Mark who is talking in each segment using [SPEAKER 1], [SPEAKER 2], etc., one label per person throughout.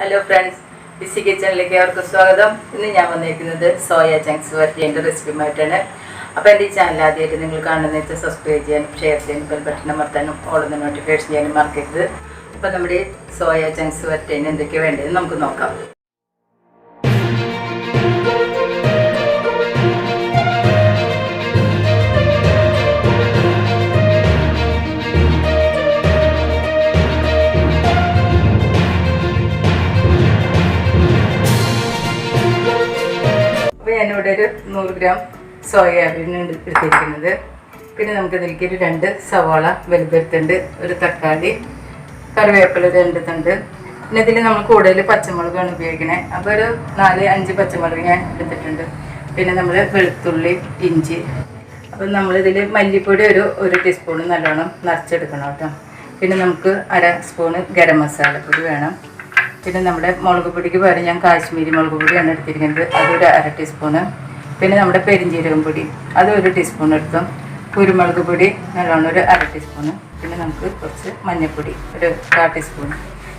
[SPEAKER 1] Hello friends BC കിച്ചണിലേക്ക് അവർക്ക് സ്വാഗതം. ഇന്ന് ഞാൻ വന്നിരിക്കുന്നത് സോയ ചങ്ക്സ് വരട്ടിയതിന്റെ റെസിപ്പിയുമായിട്ടാണ്. അപ്പോൾ എന്റെ ഈ ചാനൽ ആദ്യമായിട്ട് നിങ്ങൾ കാണുന്ന വെച്ചാൽ സബ്സ്ക്രൈബ് ചെയ്യാനും ഷെയർ ചെയ്യാനും ബെൽ ബട്ടൺ അമർത്താനും ഓളൊന്ന് നോട്ടിഫിക്കേഷൻ ചെയ്യാനും മറക്കരുത്. അപ്പോൾ നമ്മുടെ സോയ ചങ്ക്സ് വരട്ടിയതിന് എന്തൊക്കെയാണ് വേണ്ടത് നമുക്ക് നോക്കാം. നൂറ് ഗ്രാം സോയാബീൻ എടുത്തിരിക്കുന്നത്. പിന്നെ നമുക്ക് ഇതിലേക്ക് ഒരു രണ്ട് സവാള വലുതെടുത്തുണ്ട് ഒരു തക്കാളി കറിവേപ്പില രണ്ട് തണ്ട്. പിന്നെ ഇതിൽ നമ്മൾ കൂടുതൽ പച്ചമുളകാണ് ഉപയോഗിക്കണേ. അപ്പോൾ ഒരു നാല് അഞ്ച് പച്ചമുളക് ഞാൻ എടുത്തിട്ടുണ്ട്. പിന്നെ നമ്മൾ വെളുത്തുള്ളി ഇഞ്ചി. അപ്പം നമ്മളിതിൽ മല്ലിപ്പൊടി ഒരു ഒരു ടീസ്പൂൺ നല്ലോണം നിറച്ചെടുക്കണം കേട്ടോ. പിന്നെ നമുക്ക് അര സ്പൂണ് ഗരം മസാലപ്പൊടി വേണം. പിന്നെ നമ്മുടെ മുളക് പൊടിക്ക് പകരം ഞാൻ കാശ്മീരി മുളക് പൊടിയാണ് എടുത്തിരിക്കുന്നത്. അതൊരു അര ടീസ്പൂണ്. പിന്നെ നമ്മുടെ പെരിഞ്ജീരകം പൊടി. അത് ഒരു ടീസ്പൂൺ എടുക്കും. കുരുമുളക് പൊടി നല്ലോണം ഒരു അര ടീസ്പൂണ് പിന്നെ നമുക്ക് കുറച്ച് മഞ്ഞൾപ്പൊടി ഒരു കാ ടീസ്പൂൺ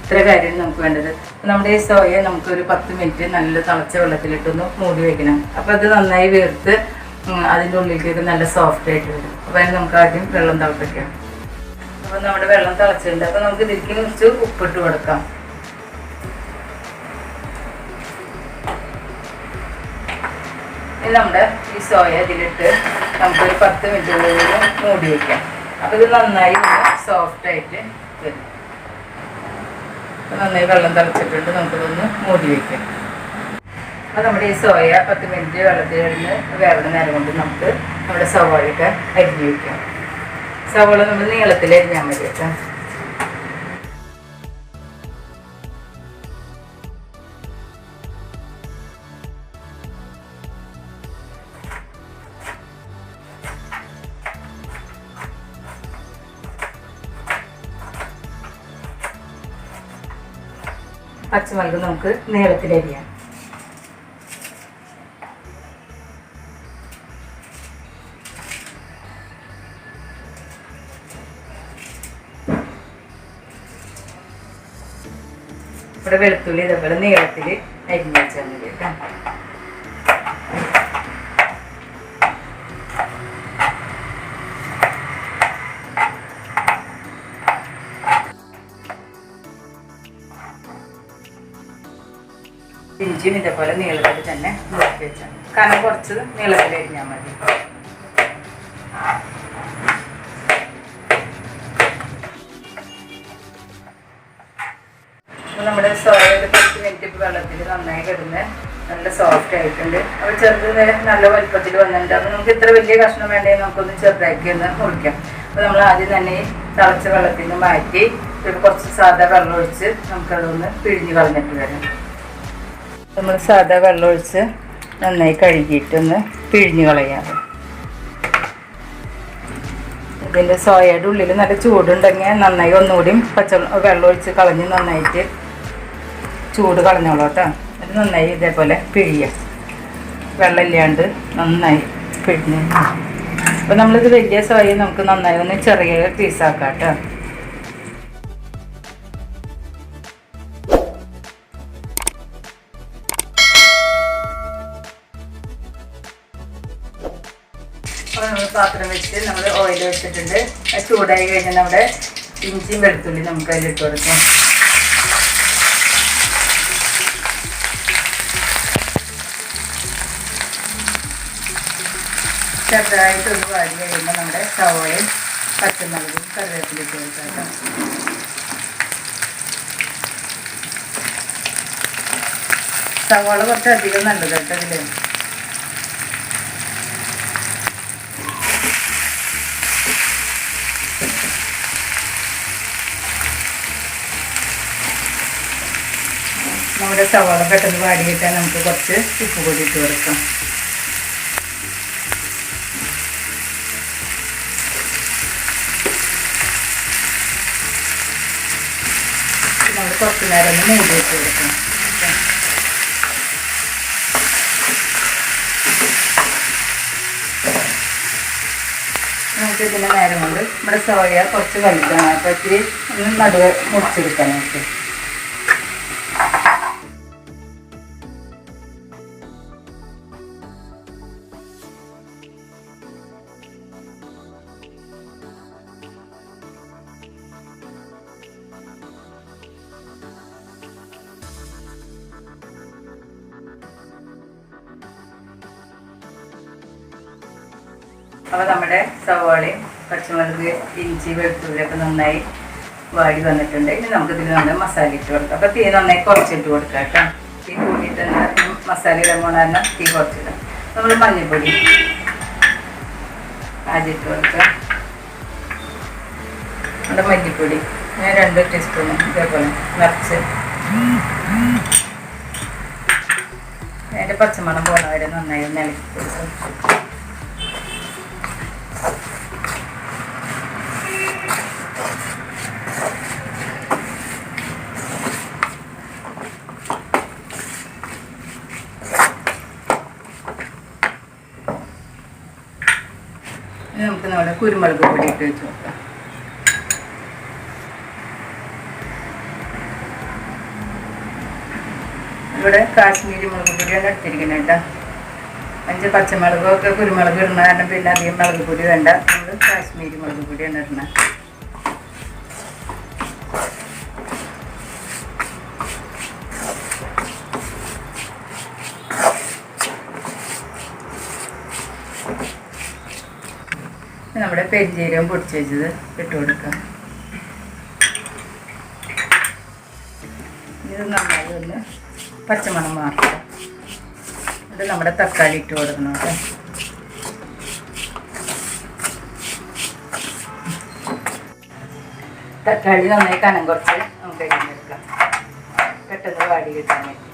[SPEAKER 1] ഇത്ര കാര്യമാണ് നമുക്ക് വേണ്ടത്. നമ്മുടെ ഈ സോയ നമുക്ക് ഒരു പത്ത് മിനിറ്റ് നല്ല തിളച്ച വെള്ളത്തിലിട്ടൊന്ന് മൂടി വയ്ക്കണം അപ്പോൾ അത് നന്നായി വീർത്ത് അതിന്റെ ഉള്ളിലേക്ക് നല്ല സോഫ്റ്റ് ആയിട്ട് വരും. അപ്പോൾ അതിന് നമുക്ക് ആദ്യം വെള്ളം തിളപ്പിക്കാം. അപ്പോൾ നമ്മുടെ വെള്ളം തിളച്ചിട്ടുണ്ട്. അപ്പോൾ നമുക്ക് ഇതിലേക്ക് കുറച്ച് ഉപ്പിട്ട് കൊടുക്കാം. ഇനി നമ്മുടെ ഈ സോയ ഇതിലിട്ട് നമുക്കൊരു പത്ത് മിനിറ്റുള്ളിൽ മൂടി വയ്ക്കാം അപ്പോൾ ഇത് നന്നായി സോഫ്റ്റ് ആയിട്ട് വരും. നന്നായി വെള്ളം തിളച്ചിട്ടുണ്ട് നമുക്കിതൊന്ന് മൂടി വയ്ക്കാം അപ്പോൾ നമ്മുടെ ഈ സോയ പത്ത് മിനിറ്റ് വെള്ളത്തിൽ കിടന്ന് വേറെ നേരം കൊണ്ട് നമുക്ക് നമ്മുടെ സവാളയൊക്കെ അരിഞ്ഞ് വയ്ക്കാം സവാള നമ്മൾ നീളത്തിൽ അരിഞ്ഞാൽ മതി കേട്ടോ. പച്ചമുളക് നമുക്ക് നീളത്തിൽ അരിയാം ഇവിടെ വെളുത്തുള്ളി ഇതേപോലെ നീളത്തിൽ അരിഞ്ഞ് വെച്ചാൽ മതി കേട്ടോ. ഇഞ്ചിയും ഇതേപോലെ നീളത്തിൽ തന്നെ മുറുക്കി വെച്ചാൽ കനം കുറച്ച് നീളത്തിൽ അരിഞ്ഞാൽ മതി. നമ്മുടെ സോയ ഒരു പത്ത് മിനിറ്റ് വെള്ളത്തിൽ നന്നായി കിടന്ന് നല്ല സോഫ്റ്റ് ആയിട്ടുണ്ട്. അപ്പോൾ ചെറുത് നല്ല വലുപ്പത്തിൽ വന്നിട്ടുണ്ട്. അപ്പോൾ നമുക്ക് ഇത്ര വലിയ കഷ്ണം വേണ്ടേ നമുക്കൊന്ന് ചെറുതാക്കി ഒന്ന് മുറിക്കാം. അപ്പോൾ നമ്മൾ ആദ്യം തന്നെ തിളച്ച വെള്ളത്തിൽ നിന്ന് മാറ്റി കുറച്ച് സാധാ വെള്ളം ഒഴിച്ച് നമുക്കതൊന്ന് പിഴിഞ്ഞ് കളഞ്ഞിട്ട് വരാം. നമ്മൾ സാധാ വെള്ളം ഒഴിച്ച് നന്നായി കഴുകിയിട്ടൊന്ന് പിഴിഞ്ഞു കളയാം. ഇതിന്റെ സോയയുടെ ഉള്ളിൽ നല്ല ചൂടുണ്ടെങ്കിൽ നന്നായി ഒന്നുകൂടി പച്ച വെള്ളം ഒഴിച്ച് കളഞ്ഞ് നന്നായിട്ട് ചൂട് കളഞ്ഞോളൂ കേട്ടോ. അത് നന്നായി ഇതേപോലെ പിഴിയാം വെള്ളമില്ലാണ്ട് നന്നായി പിഴിഞ്ഞ്. അപ്പോൾ നമ്മളിത് വലിയ സോയ നമുക്ക് നന്നായി ഒന്ന് ചെറിയ പീസാക്കാം കേട്ടോ. അപ്പോൾ നമ്മൾ പാത്രം വെച്ചിട്ട് നമ്മൾ ഓയിൽ വെച്ചിട്ടുണ്ട്. അത് ചൂടായി കഴിഞ്ഞാൽ നമ്മുടെ ഇഞ്ചിയും വെളുത്തുള്ളി നമുക്ക് അതിലിട്ട് കൊടുക്കാം. ചെറുതായിട്ട് ഒന്ന് വാടി കഴിയുമ്പോൾ നമ്മുടെ സവോളയും പച്ചമുളകും കറിവേപ്പിലിട്ട് കൊടുക്കാം സവോള സവാള കുറച്ച് അധികം നല്ലത് കേട്ടോ ഇതിൽ നമ്മുടെ സവാള പെട്ടെന്ന് വാടിയിട്ടാൽ നമുക്ക് കുറച്ച് ഉപ്പ് കൂടി ഇട്ട് കൊടുക്കാം. നമ്മൾ കുറച്ച് നേരം ഒന്ന് മൂടി ഇട്ട് കൊടുക്കാം. നമുക്ക് ഇതിന്റെ നേരം കൊണ്ട് നമ്മുടെ സോയ കുറച്ച് വലുതാണ്. അപ്പോൾ ഇത്തിരി ഒന്ന് നടുവ് മുറിച്ചെടുക്കാൻ നമുക്ക്. അപ്പോൾ നമ്മുടെ സവാളയും പച്ചമുളക് ഇഞ്ചി വെളുത്തുള്ളി ഒക്കെ നന്നായി വാടി വന്നിട്ടുണ്ട്. ഇനി നമുക്ക് ഇതിന് നമ്മൾ മസാല ഇട്ട് കൊടുക്കാം. അപ്പോൾ തീ നന്നായി കുറച്ചിട്ട് കൊടുക്കാം കേട്ടോ. തീ കൂടിയിട്ട് തന്നെ മസാല ഇടാൻ തീ കുറച്ചിടാം. നമ്മൾ മഞ്ഞൾപ്പൊടി ആദ്യം ഇട്ട് നമ്മുടെ മല്ലിപ്പൊടി. ഞാൻ രണ്ട് ടീസ്പൂൺ ഇതേപോലെ നിറച്ച്. അതിന്റെ പച്ചമണം പോണവരെ നന്നായി ഒന്ന് ഇളക്കി കൊടുക്കും. നമുക്ക് കുരുമുളക് പൊടി ഇട്ട് വെച്ച് ഇവിടെ കാശ്മീരി മുളക് പൊടിയാണ് എടുത്തിരിക്കുന്നത് കേട്ടോ. അഞ്ച് പച്ചമുളകൊക്കെ കുരുമുളക് ഇടുന്ന കാരണം പിന്നെ അധികം മുളക് പൊടി വേണ്ട. നമ്മൾ കാശ്മീരി മുളക് പൊടിയാണ് ഇടുന്നത്. നമ്മുടെ പെരിഞ്ചീരകം പൊടിച്ച് വെച്ചത് ഇട്ട് കൊടുക്കാം. ഇത് നന്നായി ഒന്ന് പച്ചമണം മാറ്റാം ഇത് നമ്മുടെ തക്കാളി ഇട്ട് കൊടുക്കണം കേട്ടോ. തക്കാളി നന്നായി കനം കുറച്ച് നമുക്ക് അരിഞ്ഞെടുക്കാം. പെട്ടെന്ന് വാടി കിട്ടാൻ വേണ്ടി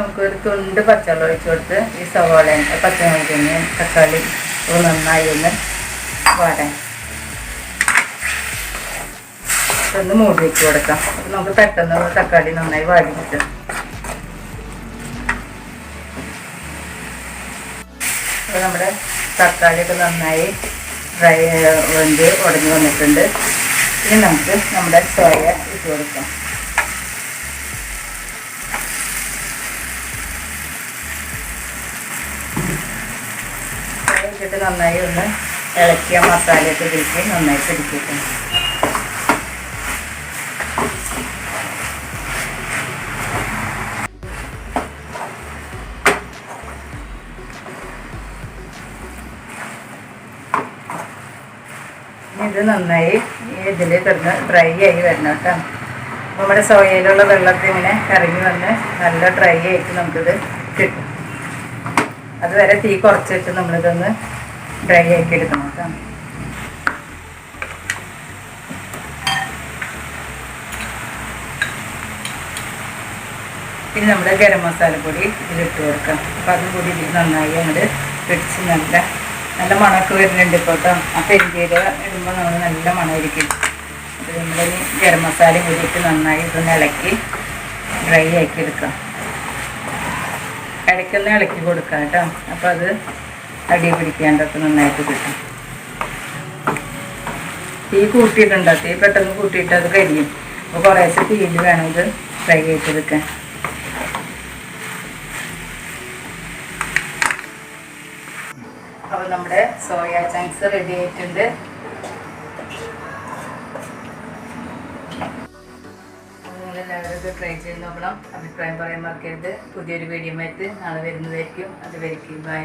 [SPEAKER 1] നമുക്കൊരു തുണ്ട് പച്ചവെള്ളം ഒഴിച്ച് കൊടുത്ത് ഈ സവാളയും പച്ചമുളകിനെയും തക്കാളി ഒന്ന് നന്നായി ഒന്ന് വാടാൻ ഒന്ന് മൂടി വെച്ച് കൊടുക്കാം. നമുക്ക് പെട്ടെന്ന് തക്കാളി നന്നായി വാടി കിട്ടും. അപ്പോൾ നമ്മുടെ തക്കാളിയൊക്കെ നന്നായി ഡ്രൈ വെന്ത് ഉടഞ്ഞു വന്നിട്ടുണ്ട്. ഇനി നമുക്ക് നമ്മുടെ സോയ ഇട്ട് കൊടുക്കാം. നന്നായി ഒന്ന് ഇളക്കിയ മസാലയൊക്കെ ഇതിലേക്ക് നന്നായി പിടിക്കട്ടെ ഇത് നന്നായി ഇതിൽ കിടന്ന് ഡ്രൈ ആയി വരണം കേട്ടോ. നമ്മുടെ സോയയിലുള്ള വെള്ളത്തിൽ ഇങ്ങനെ ഇറങ്ങി വന്ന് നല്ല ഡ്രൈ ആയിട്ട് നമുക്കിത് കിട്ടും. അതുവരെ തീ കുറച്ചിട്ട് നമ്മളിതൊന്ന് ഡ്രൈ ആക്കി എടുക്കണം കേട്ടോ. പിന്നെ നമ്മുടെ ഗരം മസാലപ്പൊടി ഇതിലിട്ട് കൊടുക്കാം. അപ്പം അതും കൂടി ഇതിൽ നന്നായി അങ്ങോട്ട് പിടിച്ച് നല്ല നല്ല മണമൊക്കെ വരുന്നുണ്ട് ഇപ്പോൾ കേട്ടോ. ആ പെരിഞ്ചീരക ഇടുമ്പോൾ നമ്മൾ നല്ല മണമായിരിക്കും. അപ്പോൾ നമ്മളിനി ഗരം മസാല കൂടി ഇട്ട് നന്നായി ഇതൊന്ന് ഇളക്കി ഡ്രൈ ആക്കി എടുക്കാം. ഇടയ്ക്കൊന്ന് ഇളക്കി കൊടുക്കാം കേട്ടോ. അപ്പോൾ അത് അടി പിടിക്കാണ്ടൊക്കെ നന്നായിട്ട് കിട്ടും. തീ കൂട്ടിയിട്ടുണ്ടോ തീ പെട്ടെന്ന് കൂട്ടിയിട്ട് അത് കരിയും. അപ്പോൾ കുറേശ്ശെ തീയിൽ വേണം ഇത് ഫ്രൈ ചെയ്തെടുക്കാൻ അപ്പോൾ നമ്മുടെ സോയ ചങ്ക്സ് റെഡി ആയിട്ടുണ്ട്. നിങ്ങളെല്ലാവരും ഇത് ട്രൈ ചെയ്ത് നോക്കണം. അഭിപ്രായം പറയാൻ മറക്കരുത്. പുതിയൊരു വീഡിയോ ആയിട്ട് നാളെ വരുന്നതായിരിക്കും. അത് വരയ്ക്കും ബൈ